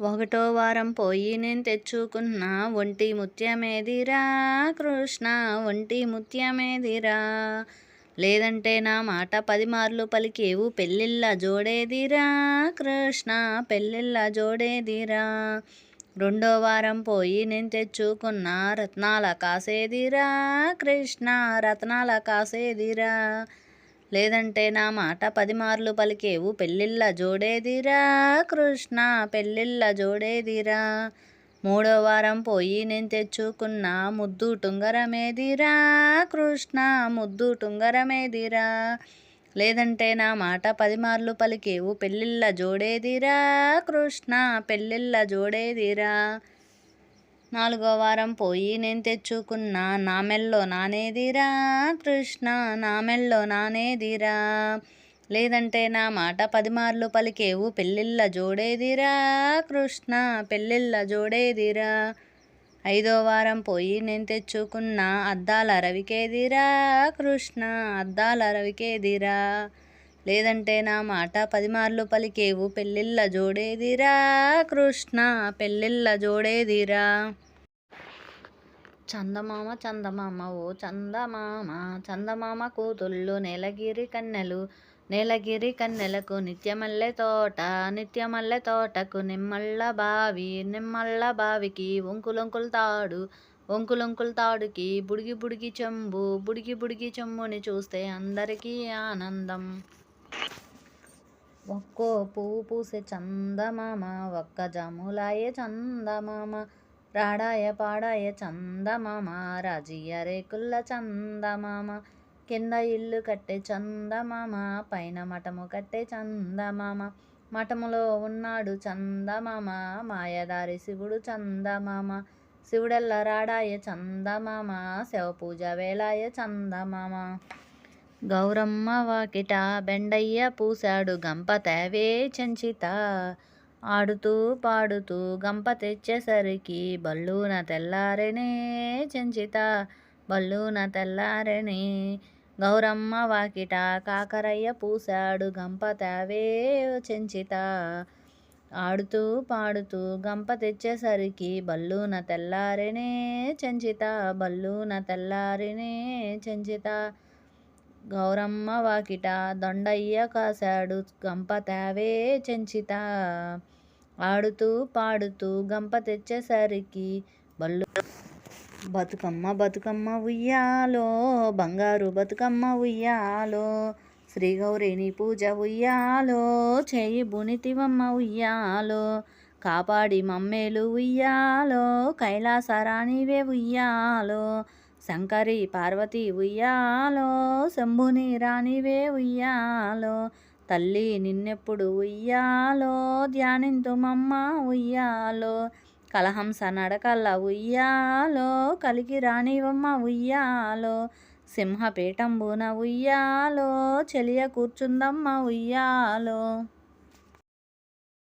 ఒకటో వారం పోయి నేను తెచ్చుకున్న ఒంటి ముత్యమేదిరా కృష్ణ ఒంటి ముత్యమేదిరా. లేదంటే నా మాట పది మార్లు పలికేవు పెళ్ళిళ్ళ జోడేదిరా కృష్ణ పెళ్ళిళ్ళ జోడేదిరా. రెండో వారం పోయి నేను తెచ్చుకున్న రత్నాల కాసేదిరా కృష్ణ రత్నాల కాసేదిరా. లేదంటే నా మాట పది మార్లు పలికేవు. పెళ్ళిళ్ళ జోడేదిరా కృష్ణ పెళ్ళిళ్ళ జోడేదిరా. మూడో వారం పోయి నేను తెచ్చుకున్న ముద్దు టుంగరమేదిరా కృష్ణ ముద్దు టుంగరమేదిరా. లేదంటే నా మాట పది మార్లు పలికేవు. పెళ్ళిళ్ళ జోడేదిరా కృష్ణ పెళ్ళిళ్ళ జోడేదిరా. నాలుగో వారం పోయి నేను తెచ్చుకున్న నా మెల్లో నానేదిరా కృష్ణ నా మెల్లో నానేదిరా. లేదంటే నా మాట పదిమార్లు పలికేవు పెళ్ళిళ్ళ జోడేదిరా కృష్ణ పెళ్ళిళ్ళ జోడేదిరా. ఐదో వారం పోయి నేను తెచ్చుకున్న అద్దాల రవికేదిరా కృష్ణ అద్దాల రవికేదిరా. లేదంటే నా మాట పదిమార్లు పలికేవు. పెళ్ళిళ్ళ జోడేదిరా కృష్ణ పెళ్ళిళ్ళ జోడేదిరా. చందమామ చందమామ ఓ చందమామ. చందమామ కూతుళ్ళు నీలగిరి కన్నెలు. నీలగిరి కన్నెలకు నిత్యమల్లె తోట. నిత్యమల్లె తోటకు నిమ్మళ్ళ బావి. నిమ్మళ్ళ బావికి ఒంకులొంకులు తాడు. ఒంకులొంకుల తాడుకి బుడిగి బుడిగి చెంబు. బుడిగి బుడిగి చెంబుని చూస్తే అందరికీ ఆనందం. ఒక్కో పువ్వు పూసే చందమామ ఒక్క జములాయే చందమామ రాడాయ పాడాయ చందమామ రాజీయ రేకుల్ల చందమామ కింద ఇల్లు కట్టే చందమామ పైన మఠము కట్టే చందమామ మఠములో ఉన్నాడు చందమామ మాయదారి శివుడు చందమామ శివుడెల్ల రాడాయ చందమామ శవ పూజ వేళాయ చందమామ. గౌరమ్మ వాకిట బెండయ్య పూశాడు గంప తేవే చెంచిత. ఆడుతూ పాడుతూ గంప తెచ్చేసరికి బల్లున తెల్లారనే చెంచిత. బల్లున తెల్లారెనే గౌరమ్మ వాకిట కాకరయ్య పూశాడు గంప తేవే చెంచిత. ఆడుతూ పాడుతూ గంప తెచ్చేసరికి బల్లున తెల్లారినే చెంచిత. బల్లున తెల్లారినే చెంచిత. గౌరమ్మ వాకిట దొండయ్య కాశాడు గంప తేవే చెంచిత. ఆడుతూ పాడుతూ గంప తెచ్చేసరికి బల్లు బతుకమ్మ బతుకమ్మ ఉయ్యాలో బంగారు బతుకమ్మ ఉయ్యాలో శ్రీ గౌరిని పూజ ఉయ్యాలో చేయి బునితివమ్మ ఉయ్యాలో కాపాడి మమ్మేలు ఉయ్యాలో కైలాసరాణివే ఉయ్యాలో శంకరి పార్వతి ఉయ్యాలో శంభుని రాణివే ఉయ్యాలో తల్లి నిన్నెప్పుడు ఉయ్యాలో ధ్యానింతుమమ్మ ఉయ్యాలో కలహంస నడకల్ల ఉయ్యాలో కలికి రాణివమ్మ ఉయ్యాలో సింహపీఠంబున ఉయ్యాలో చెలియ కూర్చుందమ్మ ఉయ్యాలో.